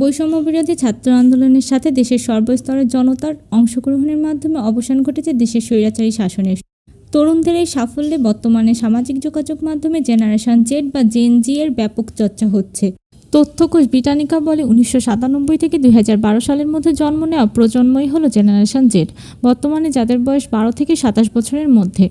বৈষম্য বিরোধী ছাত্র আন্দোলনের সাথে দেশের সর্বস্তরের জনতার অংশগ্রহণের মাধ্যমে অবসান ঘটেছে দেশের স্বৈরাচারী শাসনের। তরুণদের এই সাফল্যে বর্তমানে সামাজিক যোগাযোগ মাধ্যমে জেনারেশন জেড বা জেন জি এর ব্যাপক চর্চা হচ্ছে। তথ্যকোষ ব্রিটানিকা বলে উনিশশো সাতানব্বই থেকে দুই হাজার বারো সালের মধ্যে জন্ম নেওয়া প্রজন্মই হলো জেনারেশন জেড, বর্তমানে যাদের বয়স বারো থেকে সাতাশ বছরের মধ্যে।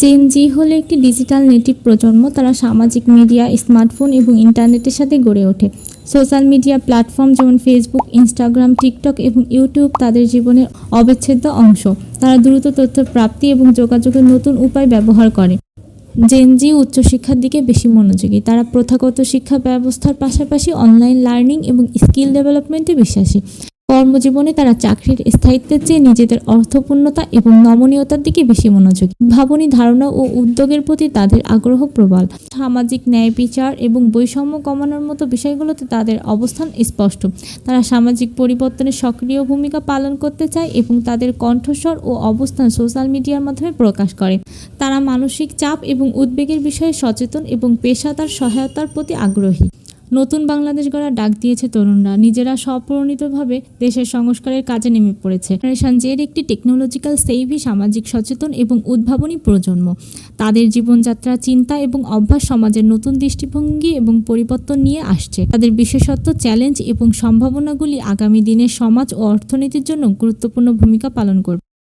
জেন জি হলো একটি ডিজিটাল নেটিভ প্রজন্ম, তারা সামাজিক মিডিয়া, স্মার্টফোন এবং ইন্টারনেটের সাথে গড়ে ওঠে। সোশ্যাল মিডিয়া প্ল্যাটফর্ম যেমন ফেসবুক ইনস্টাগ্রাম টিকটক এবং ইউটিউব তাদের জীবনের অবিচ্ছেদ্য অংশ। তারা দ্রুত তথ্য প্রাপ্তি এবং যোগাযোগের নতুন উপায় ব্যবহার করে। জেনজি উচ্চশিক্ষার দিকে বেশি মনোযোগী। তারা প্রথাগত শিক্ষা ব্যবস্থার পাশাপাশি অনলাইন লার্নিং এবং স্কিল ডেভেলপমেন্টে বিশ্বাসী। কর্মজীবনে তারা চাকরির স্থায়িত্বের চেয়ে নিজেদের অর্থপূর্ণতা এবং নমনীয়তার দিকে বেশি মনোযোগী। ভাবনী ধারণা ও উদ্যোগের প্রতি তাদের আগ্রহ প্রবল। সামাজিক ন্যায় বিচার এবং বৈষম্য কমানোর মতো বিষয়গুলোতে তাদের অবস্থান স্পষ্ট। তারা সামাজিক পরিবর্তনে সক্রিয় ভূমিকা পালন করতে চায় এবং তাদের কণ্ঠস্বর ও অবস্থান সোশ্যাল মিডিয়ার মাধ্যমে প্রকাশ করে। তারা মানসিক চাপ এবং উদ্বেগের বিষয়ে সচেতন এবং পেশাদার সহায়তার প্রতি আগ্রহী। নতুন বাংলাদেশ গড়ার ডাক দিয়েছে তরুণরা। নিজেরা স্বপ্রণীতভাবে দেশের সংস্কারের কাজে নেমে পড়েছে। জেনারেশন জের একটি টেকনোলজিক্যাল সেইভি সামাজিক সচেতন এবং উদ্ভাবনী প্রজন্ম। তাদের জীবনযাত্রা, চিন্তা এবং অভ্যাস সমাজের নতুন দৃষ্টিভঙ্গি এবং পরিবর্তন নিয়ে আসছে। তাদের বিশেষত্ব চ্যালেঞ্জ এবং সম্ভাবনাগুলি আগামী দিনের সমাজ ও অর্থনীতির জন্য গুরুত্বপূর্ণ ভূমিকা পালন করবে।